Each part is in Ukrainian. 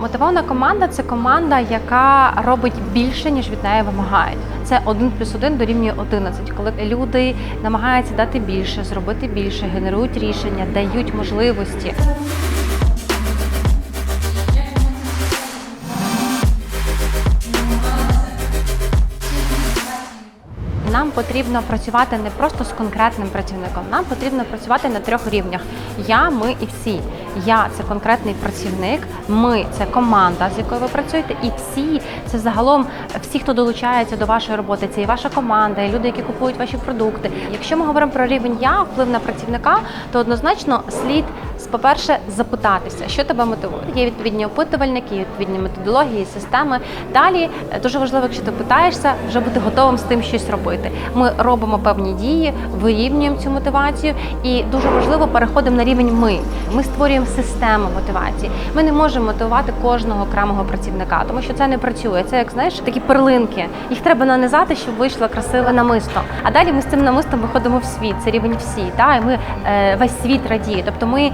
Мотивована команда це команда, яка робить більше, ніж від неї вимагають. Це 1 плюс 1 дорівнює 11, коли люди намагаються дати більше, зробити більше, генерують рішення, дають можливості. Нам потрібно працювати не просто з конкретним працівником, нам потрібно працювати на трьох рівнях: я, ми і всі. Я це конкретний працівник, ми це команда, з якою ви працюєте, і всі це загалом всі, хто долучається до вашої роботи. Це і ваша команда, і люди, які купують ваші продукти. Якщо ми говоримо про рівень я, вплив на працівника, то однозначно слід по-перше, запитатися, що тебе мотивує. Є відповідні опитувальники, є відповідні методології, системи. Далі е, дуже важливо, якщо ти питаєшся, вже бути готовим з тим щось робити. Ми робимо певні дії, вирівнюємо цю мотивацію, і дуже важливо переходимо на рівень ми. Ми створюємо систему мотивації. Ми не можемо мотивувати кожного окремого працівника, тому що це не працює. Це як знаєш, такі перлинки. Їх треба нанизати, щоб вийшло красиве намисто. А далі ми з цим намистом виходимо в світ. Це рівень всі. Та і ми е, весь світ радіє. Тобто ми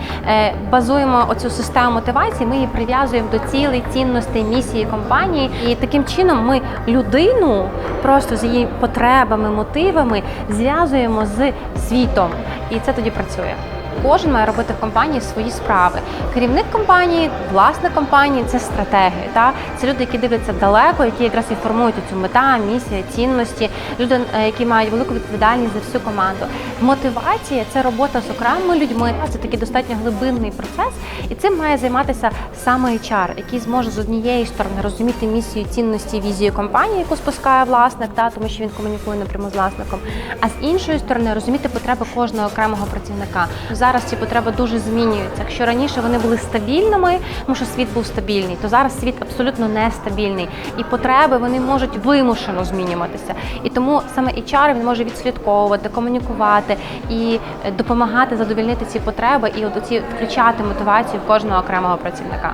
базуємо оцю систему мотивації, ми її прив'язуємо до цілей, цінностей, місії компанії. І таким чином ми людину просто з її потребами, мотивами зв'язуємо з світом. І це тоді працює. Кожен має робити в компанії свої справи. Керівник компанії, власник компанії це стратегія. Та це люди, які дивляться далеко, які якраз і формують цю мета, місія, цінності. Люди, е, які мають велику відповідальність за всю команду. Мотивація це робота з окремими людьми. Це такий достатньо глибинний процес, і цим має займатися саме HR, який зможе з однієї сторони розуміти місію, цінності, візію компанії, яку спускає власник, та тому що він комунікує напряму з власником. А з іншої сторони розуміти потреби кожного окремого працівника. Зараз ці потреби дуже змінюються. Якщо раніше вони були стабільними, тому що світ був стабільний, то зараз світ абсолютно нестабільний. І потреби вони можуть вимушено змінюватися. І тому саме HR він може відслідковувати, комунікувати і е, допомагати задовільнити ці потреби і от оці включати мотивацію в кожного окремого працівника.